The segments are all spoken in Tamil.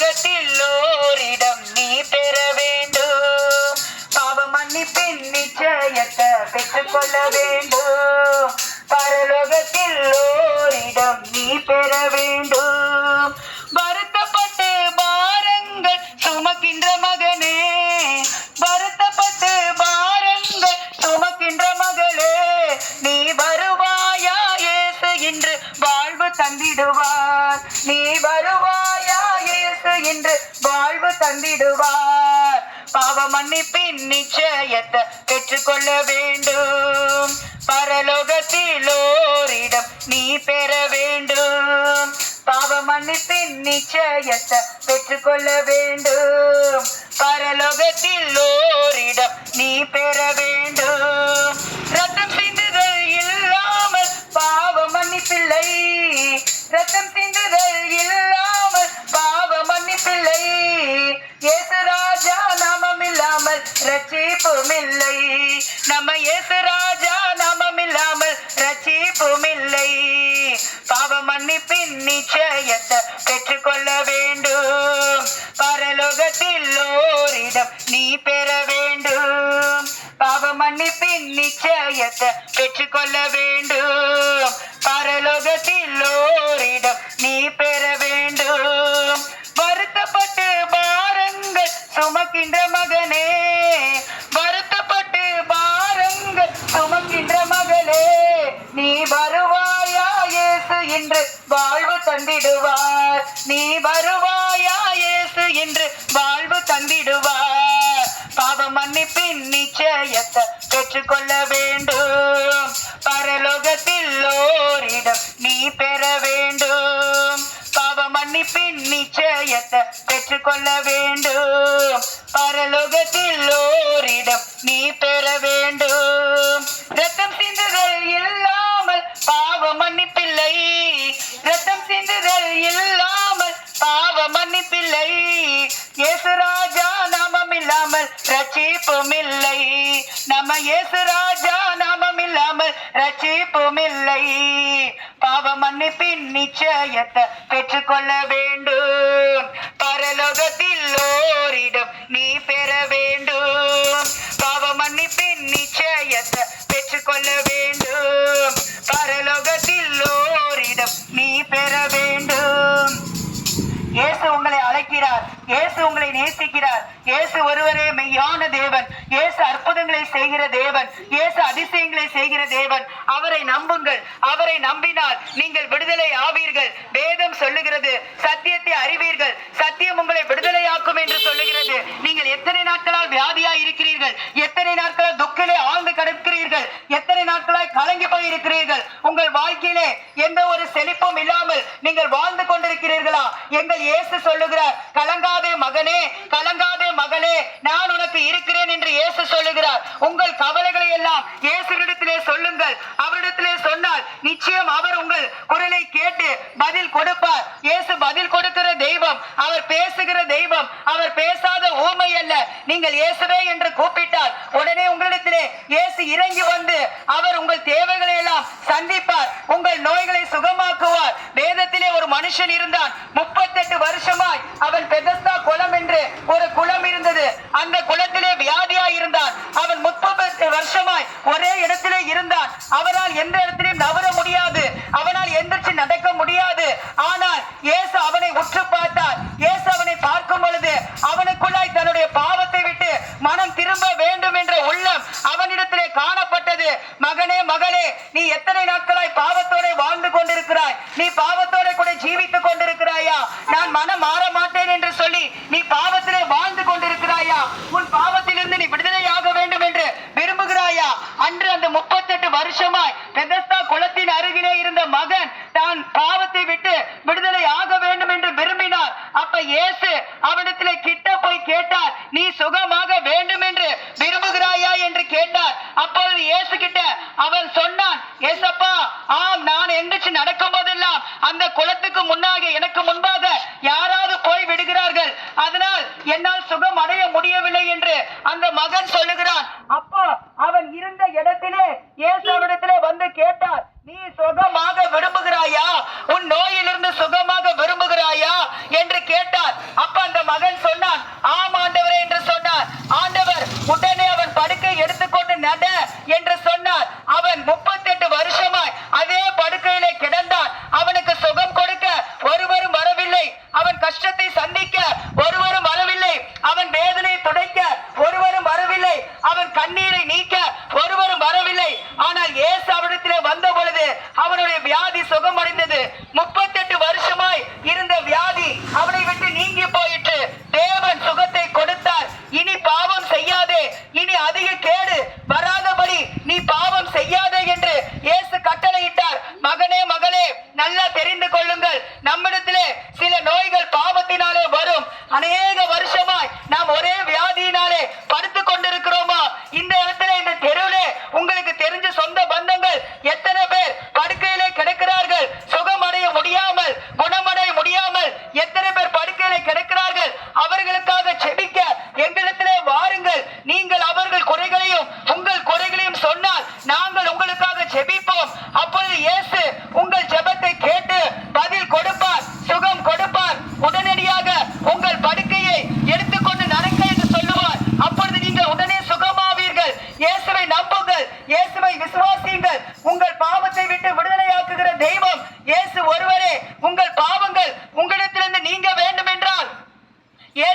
பரலோகத்தில் ஓரிடம் நீ பெற வேண்டும். பாவ மன்னிப்பின் நிச்சயத்தை பெற்றுக்கொள்ள வேண்டும். பரலோகத்தில் ஓரிடம் நீ பெற வேண்டும். வருத்தப்பட்டு பாரங்கள் சுமக்கின்ற மகனே வருத்தப்பட்டு பாரங்கள் சுமக்கின்ற மகளே நீ வருவாயா இயேசு என்று வாழ்வு தந்திடுவார். நீ வருவா பாவ மன்னிப்பின் நிச்சயத்தை பெற்றுக்கொள்ள வேண்டும். பரலோகத்திலோரிடம் நீ பெற வேண்டும். பாவ மன்னிப்பின் நிச்சயத்தை பெற்றுக்கொள்ள வேண்டும். பரலோகத்தில் ஓரிடம் நீ பெற வேண்டும். ரத்தம் சிந்துதல் இல்லாமல் பாவ மன்னிப்பில்லை. ரத்தம் சிந்துதல் இல்லாமல் பாவ மன்னிப்பில்லை. ரச்சிப்புமில்லை நம்ம இயேசு ராஜா நாமம் இல்லாமல் ரச்சிப்புமில்லை பாவ மன்னிப்பின் நிச்சயத்தை பெற்றுக்கொள்ள வேண்டும். பரலோகத்தில் ஓரிடம் நீ பெற வேண்டும். பாவ மன்னிப்பின் நிச்சயத்தை பெற்றுக்கொள்ள வேண்டும். பரலோகத்தில் ஓ தந்திடுவார் நீ வருவாயா இயேசு என்று வாழ்வு தந்திடுவார். பாவ மன்னிப்பின் நிச்சயத்தை பெற்றுக்கொள்ள வேண்டும். பரலோகத்தில் ஓரிடம் நீ பெற வேண்டும். பாவ மன்னிப்பின் நிச்சயத்தை பெற்றுக்கொள்ள வேண்டும். பரலோகத்தில் ஓரிடம் நீ பெற வேண்டும். இயேசு ராஜா நாமம் இல்லாமல் ரட்சிப்பும் இல்லை பாவ மன்னிப்பின் நிச்சயத்தை பெற்றுக்கொள்ள வேண்டும். பரலோகத்தில் ஓரிடம் நீ பெற வேண்டும். பாவ மன்னிப்பின் நிச்சயத்தை பெற்றுக்கொள்ள வேண்டும். பரலோகத்தில் ஓரிடம் நீ பெற வேண்டும். இயேசு உங்களை அழைக்கிறார். இயேசு உங்களை நேசிக்கிறார். இயேசு ஒருவரே மெய்யான தேவன். இயேசு அற்புதங்களை செய்கிற தேவன். இயேசு அதிசயங்களை செய்கிற தேவன். அவரை நம்புங்கள். அவரை நம்பினால் நீங்கள் விடுதலை ஆவீர்கள். வேதம் சொல்லுகிறது சத்தியத்தை அறிவீர்கள். சத்தியம் உங்களை விடுதலையாக்கும் என்று சொல்லுகிறது. நீங்கள் எத்தனை நாட்களால் வியாதியா இருக்கிறீர்கள் எத்தனை நாட்களால் துக்கிலே ஆழ்ந்து இருக்கிறீர்கள். எத்தனை நாட்களாய் கலங்கி போய் இருக்கிறீர்கள் உங்கள் வாழ்க்கையிலே எந்த ஒரு செழிப்பும் இல்லாமல் நீங்கள் வாழ்ந்து கொண்டிருக்கிறீர்களா? எங்கள் இயேசு சொல்லுகிறார் கலங்காதே மகனே கலங்காதே மகளே நான் உனக்கு இருக்கிறேன் என்று இயேசு சொல்லுகிறார். உங்கள் கவலைகளை எல்லாம் இயேசுவிடத்திலே சொல்லுங்கள். அவரிடத்திலே சொன்னால் நிச்சயம் அவர் உங்கள் பதில் கொடுப்பார். இயேசு பதில் கொடுக்கிற தெய்வம் அவர் பேசுகிற தெய்வம் அவர் பேசாத ஊமை அல்ல. நீங்கள் இயேசுவே என்று கூப்பிட்டால் உடனே உங்களிடத்திலே இயேசு இறங்கி வந்து அவர் உங்கள் தேவைகளை எல்லாம் சந்திப்பார். உங்கள் நோய்களை சுகமாக்குவார். வேதத்திலே ஒரு மனுஷன் இருந்தான். முப்பத்தெட்டு வருஷமாய் அவன் பெதஸ்தா குளம் என்று ஒரு குளம் இருந்தது அந்த குளத்திலே வியாதியா இருந்தான் அவன் முப்பது வருஷமாய் ஒரே இடத்திலே இருந்தான் அவனால் எந்த இடத்திலும் நவர முடியாது அவனால் எந்திரிச்சு நடக்க முடியாது ஆனால் இயேசு அவனை உற்று பார்த்தார் இயேசு அவனை பார்க்கும் பொழுது அவனுக்குள்ளாய் தன்னுடைய பாவத்தை விட்டு மனம் திரும்ப வேண்டும் என்ற உள்ளம் அவனிடத்திலே காணப்பட்டது மகனே மகளே நீ எத்தனை நாட்களாய் பாவத்தோட வாழ்ந்து கொண்டிருக்கிறாய்? நீ பாவத்தோட கூட ஜீவித்துக் கொண்டிருக்கிறாயா? நான் மனம் மாற மாட்டேன் என்று சொல்லி நீ பாவத்திலே வாழ்ந்து கொண்டிருக்கிறாயா? உன் பாவத்திலிருந்து நீ விடுதலையாக வேண்டும் என்று விரும்புகிறாயா? அன்று அந்த முப்பத்தெட்டு வருஷமாய் பெதஸ்தா குளத்தின் அருகிலே இருந்த மகன் தான் பாவத்தை விட்டு விடு என்று அந்த மகன் சொல்லுகிறான். அப்போ அவன் இருந்த இடத்திலே இயேசுவிடத்திலே வந்து கேட்டார் நீ சுகமாக விரும்புகிறாயா? உன் நோயிலிருந்து சுகமாக விரும்புகிறாயா? என்று கேட்டார். அப்ப அந்த மகன் சொன்னான் ஆம் ஆண்டவரே என்று சொன்னார். ஆண்டவர் உடனே அவன் படுக்கை எடுத்துக்கொண்டு நட என்று சொன்ன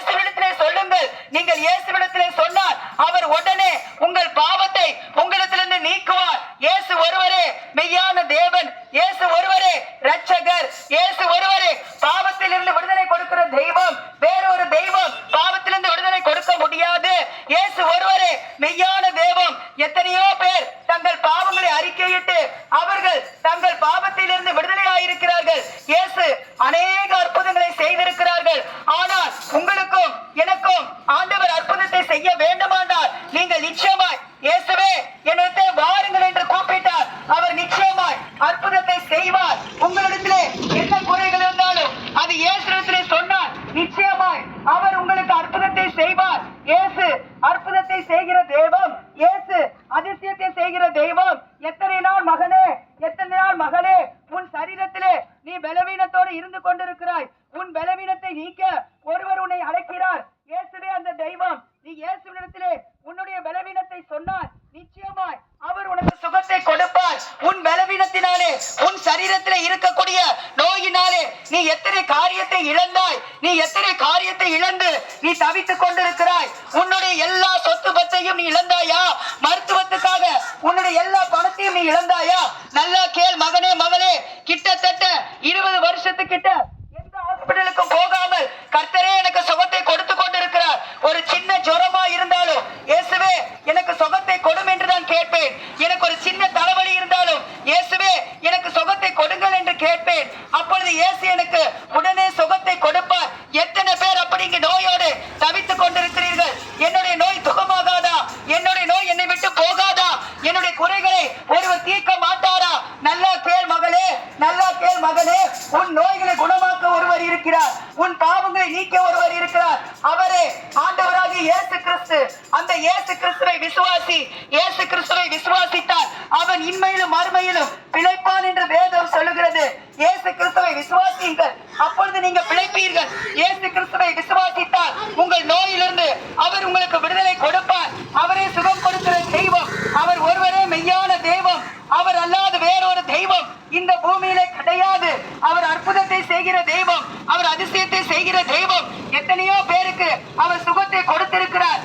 இயேசுவிடத்திலே சொல்லுங்கள். நீங்கள் இயேசுவிடத்திலே சொன்னால் அவர் உடனே உங்கள் பாவத்தை உங்களிடத்திலிருந்து நீக்குவார். இயேசு ஒருவரே மெய்யான தேவன். இயேசு ஒருவரே ரட்சகர் இயேசு ஒருவரே பாவத்திலிருந்து விடுதலை கொடுக்கிற தெய்வம். வேறொரு தெய்வம். பாவத்திலிருந்து விடுதலை கொடுக்க முடியாது. இயேசு ஒருவரே மெய்யான தேவம். எத்தனையோ பேர் தங்கள் பாவங்களை அறிக்கையிட்டு அவர்கள் தங்கள் பாவத்திலிருந்து விடுதலை ஆயிருக்கிறார்கள் இயேசு அநேக அற்புதங்களை செய்திருக்கிறார்கள். ஆனால் உங்களுக்கும் எனக்கும் ஆண்டவர் அற்புதத்தை செய்ய வேண்டுமானால் நீங்கள் நிச்சயமாய் இயேசுவே என்னத்தை வாருங்கள் என்று கூப்பிட்டார். அவர் நிச்சயமாய் அற்புதத்தை செய்வார். உங்களிடத்திலே என்ன குறை இருந்தாலும் அது இயேசுவிடத்திலே சொன்னார் நிச்சயமாய் அவர் உங்களுக்கு அற்புதத்தை செய்வார் இயேசு அற்புதத்தை செய்கிற தெய்வம் இயேசு அதிசயத்தை செய்கிற தெய்வம் எத்தனை நாள் மகனே எத்தனை நாள் மகளே உன் சரீரத்திலே நீ பலவீனத்தோடு இருந்து கொண்டிருக்கிறாய் உன் பலவீனத்தை நீக்க ஒருவர் உன்னை அழைக்கிறார் இயேசுவே அந்த தெய்வம் நீ இயேசுவிடத்திலே உன்னுடைய பலவீனத்தை சொன்னால் நிச்சயமாய் அவர் உனக்கு சுகத்தை கொடுப்பார். உன் பலவீனத்தினாலே உன் சரீரத்திலே இருக்கக்கூடிய நோயினாலே நீ எத்தனை காரியத்தை இழந்தாய் நீ எத்தனை காரியத்தை இழந்து நீ தவித்துக் கொண்டிருக்கிறாய் உன்னுடைய எல்லா சொத்து பத்தையும் நீ இழந்தாயா? மருத்துவத்துக்காக உன்னுடைய எல்லா பணத்தையும் நீ இழந்தாயா? நல்லா கேள் மகனே மகளே கிட்டத்தட்ட இருபது வருஷத்துக்கிட்ட எந்த ஹாஸ்பிட்டலுக்கும் போகாமல் கர்த்தரே எனக்கு சுகத்தை ஒரு சின்ன ஜுரமா இருந்தாலும் இயேசுவே எனக்கு சுகத்தை கொடும் என்று நான் கேட்பேன். எனக்கு ஒரு சின்ன தலைவலி இருந்தாலும் இயேசுவே எனக்கு சுகத்தை கொடுங்கள் என்று கேட்பேன். அப்பொழுது இயேசு எனக்கு உடனே சுகத்தை கொடுப்பார். எத்தனை பேர் அப்படி இங்கு நோயோடு தவித்துக் கொண்டிருக்கிறீர்கள்? என்னுடைய நோய் சுகமாகாதா என்னுடைய நோய் என்னை விட்டு போகாதா? என்னுடைய குறைகளை ஒருவர் தீர்க்க மாட்டாரா? நல்லா கேள் மகளே நல்லா கேள் மகளே உன் நோய்களை குணமாக இருக்கிறார். உன் பாவங்களை நீக்க ஒருவர் இருக்கிறார். அவரே ஆண்டவராக இயேசு கிறிஸ்து. அந்த இயேசு கிறிஸ்துவை விசுவாசி இயேசு கிறிஸ்துவை விசுவாசித்தார் அவன் இன்மையிலும் மறுமையிலும் பிழைப்பான் என்று வேதம் சொல்லுகிறது. இயேசு கிறிஸ்துவை விசுவாசியுங்கள். அப்பொழுது நீங்க பிழைப்பீர்கள். இயேசு கிறிஸ்துவை விசுவாசித்தால் உங்கள் நோயிலிருந்து அவர் உங்களுக்கு விடுதலை கொடுப்பார். அவரே சுகம் கொடுக்கிற தெய்வம். அவர் ஒருவரே மெய்யான தெய்வம். அவர் அல்லாத வேறொரு தெய்வம். இந்த பூ கிடையாது அவர் அற்புதத்தை செய்கிற தெய்வம் அவர் அதிசயத்தை செய்கிற தெய்வம் எத்தனையோ பேருக்கு அவர் சுகத்தை கொடுத்திருக்கிறார்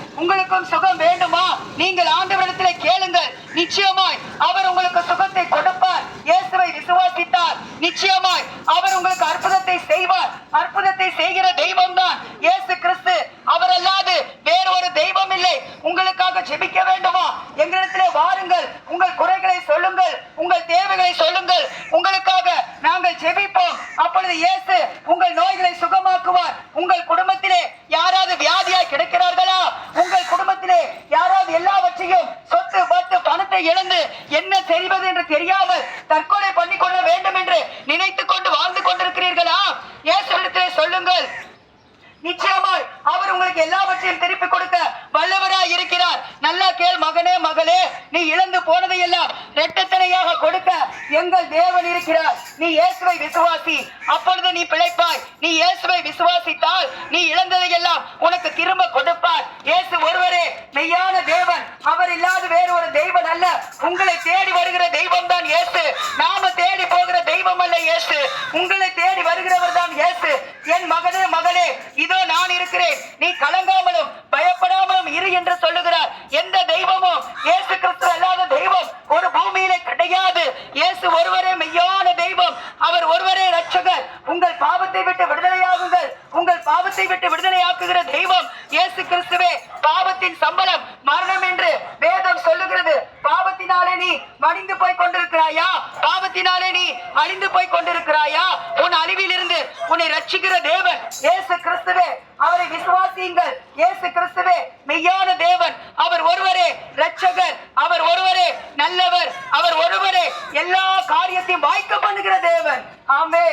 சுகம் சுகம் வேண்டுமா? நீங்கள் ஆண்டவரிடத்திலே கேளுங்கள். நிச்சயமாய் அவர் உங்களுக்கு சுகத்தை கொடுப்பார். இயேசுவை விசுவாசித்தார். நிச்சயமாய் அவர் உங்களுக்கு அற்புதத்தை செய்வார். அற்புதத்தை செய்கிற தெய்வம் தான் இயேசு கிறிஸ்து. அவர் அல்லாது வேறொரு தெய்வம் இல்லை. உங்களுக்காக ஜெபிக்க வேண்டுமா? எங்களிடத்திலே வாருங்கள். உங்கள் குறைகளை சொல்லுங்கள். உங்கள் தேவைகளை சொல்லுங்கள். உங்களுக்காக நாங்கள் ஜெபிப்போம். அப்பொழுது இயேசு உங்கள் நோய்களை சுகமாக்குவார். உங்கள் குடும்பத்திலே யாராவது வியாதியாய் கிடைக்க உங்கள் குடும்பத்திலே யாராவது எல்லாவற்றையும் சொத்து பத்து இழந்து என்ன செய்வது என்று தெரியாமல் தற்கொலை பண்ணிக்கொள்ள வேண்டும் என்று நினைத்துக் கொண்டு வாழ்ந்து கொண்டிருக்கிறீர்களா? இயேசுவிடத்திலே சொல்லுங்கள். நிச்சயமாய் அவர் உங்களுக்கு எல்லாவற்றையும் திருப்பி கொடுக்க வல்லவராய் இருக்கிறார். நல்லா கேள் மகனே மகளே நீ இழந்து போனதையெல்லாம் இரட்டத்தனையாக கொடுக்க எங்கள் தேவன் இருக்கிறார். நீ இயேசுவை விசுவாசி. அப்பொழுது நீ பிழைப்பாய். நீ இயேசுவை விசுவாசித்தால் நீ இழந்ததையெல்லாம் உனக்கு திரும்ப கொடுப்பார். இயேசு ஒருவரே மெய்யான தேவன். அவர் இல்லாத வேறு ஒரு தெய்வன் அல்ல. உங்களை தேடி வருகிற தெய்வம் தான் இயேசு. நாம தேடி போகிற தெய்வம் அல்ல இயேசு. உங்களை தேடி வருகிறவர் தான் இயேசு. என் மகனே மகளே நான் இருக்கிறேன். நீ கலங்காமலும் பயப்படாமலும் இரு என்று சொல்லுகிறார் எந்த தெய்வமும் இயேசு கிறிஸ்து அல்லாத தெய்வம் ஒரு பூமியிலே கிடையாது இயேசு ஒருவரே மெய்யான தெய்வம் அவர் ஒருவரே ரட்சகர் உங்கள் பாவத்தை விட்டு விடுதலையாகுங்கள் உங்கள் பாவத்தை விட்டு விடுதலையாக்குகிற தெய்வம் இயேசு கிறிஸ்துவே பாவத்தின் சம்பளம் மரணம் என்று வேதம் சொல்லுகிறது பாவத்தினாலே நீ மடிந்து போய் கொண்டிருக்கிறாயா பாவத்தினாலே நீ அழிந்து போய் கொண்டிருக்கிறாயா? உன் அழிவிலிருந்து உன்னை ரட்சிக்கிற தேவன் இயேசு கிறிஸ்துவே அவரை விசுவாசியுங்கள். இயேசு கிறிஸ்துவே மெய்யான தேவன். அவர் ஒருவரே ரட்சகர் அவர் ஒருவரே நல்லவர். அவர் ஒருவரே எல்லா காரியத்தையும் வாய்க்க பண்ணுகிற தேவன். ஆமே